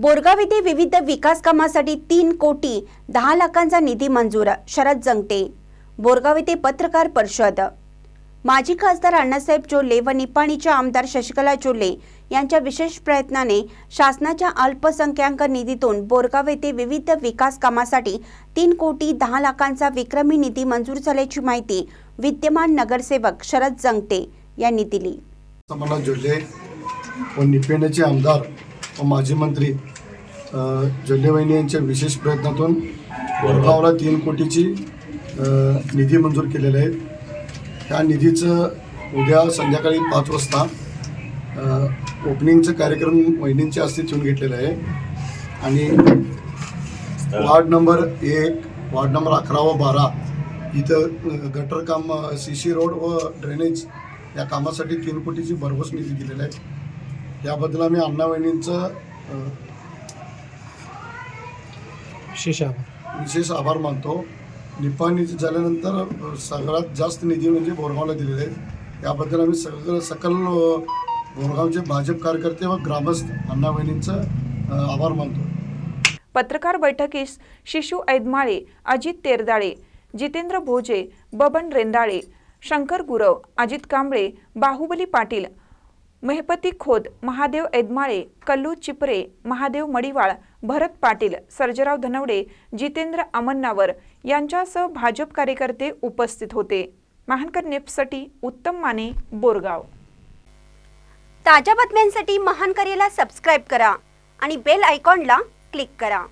बोरगाव येथे विविध विकास कामासाठी तीन कोटी दहा लाखांचा निधी मंजूर शरद जंगटे. बोरगाव येथे पत्रकार परिषद. माजी खासदार अण्णासाहेब चोले व निपाणीच्या आमदार शशिकला चोले यांच्या विशेष प्रयत्नाने शासनाच्या अल्पसंख्याक निधीतून बोरगाव येथे विविध विकास कामासाठी तीन कोटी दहा लाखांचा विक्रमी निधी मंजूर झाल्याची माहिती विद्यमान नगरसेवक शरद जंगटे यांनी दिली. जोल्ले व निपेणचे आमदार व माजी मंत्री अ, यांच्या विशेष प्रयत्नातून वडगावला तीन कोटीची निधी मंजूर केलेला आहे त्या निधीचं उद्या संध्याकाळी पाच वाजता ओपनिंगचं कार्यक्रम वहिनींच्या हस्ते ठेवून घेतलेलं आहे. आणि वार्ड नंबर एक वार्ड नंबर अकरा व बारा इथं गटर काम सी सी रोड व ड्रेनेज या कामासाठी तीन कोटीची भरघोस निधी दिलेला आहे. याबद्दल आम्ही अण्णा वहिनींचं विशेष आभार. विशेष आभार मानतो. निपाणी झाल्यानंतर सगळ्यात जास्त निधी म्हणजे बोरगावला दिलेले आहेत. याबद्दल आम्ही सगळं सकल अ, बोरगावचे भाजप कार्यकर्ते व ग्रामस्थ अण्णा अ, आभार मानतो. पत्रकार बैठकीस शिशू ऐदमाळे अजित तेरदाळे जितेंद्र भोजे बबन रेंदाळे शंकर गुरव अजित कांबळे बाहुबली पाटील मेहपती खोद महादेव ऐदमाळे कल्लू चिपरे महादेव मडिवाळ भरत पाटील सर्जराव धनवडे जितेंद्र अमन्नावर यांच्यासह भाजप कार्यकर्ते उपस्थित होते. महानकर नेपसाठी उत्तम माने बोरगाव. ताज्या बातम्यांसाठी महानकरेला सबस्क्राईब करा आणि बेल आयकॉनला क्लिक करा.